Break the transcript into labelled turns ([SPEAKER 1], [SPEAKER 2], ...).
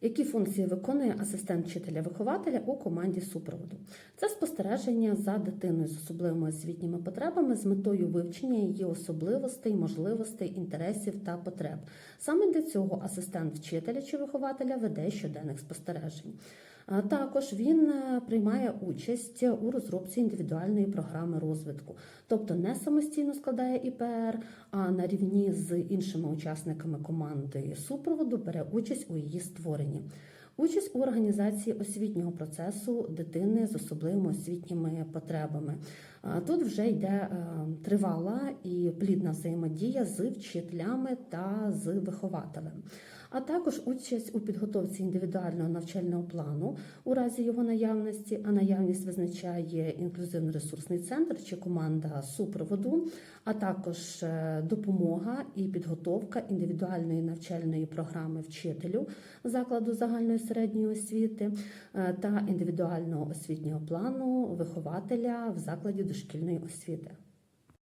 [SPEAKER 1] Які функції виконує асистент вчителя-вихователя у команді супроводу? Це спостереження за дитиною з особливими освітніми потребами з метою вивчення її особливостей, можливостей, інтересів та потреб. Саме для цього асистент вчителя чи вихователя веде щоденних спостережень. Також він е, приймає участь у розробці індивідуальної програми розвитку, тобто не самостійно складає ІПР, а на рівні з іншими учасниками команди супроводу бере участь у її створенні. Участь у організації освітнього процесу дитини з особливими освітніми потребами. Тут вже йде е, тривала і плідна взаємодія з вчителями та з вихователем, а також участь у підготовці індивідуального навчального плану у разі його наявності, а наявність визначає інклюзивно-ресурсний центр чи команда супроводу, а також е, допомога і підготовка індивідуальної навчальної програми вчителю закладу загальної середньої освіти е, та індивідуального освітнього плану вихователя в закладі дошкільної освіти.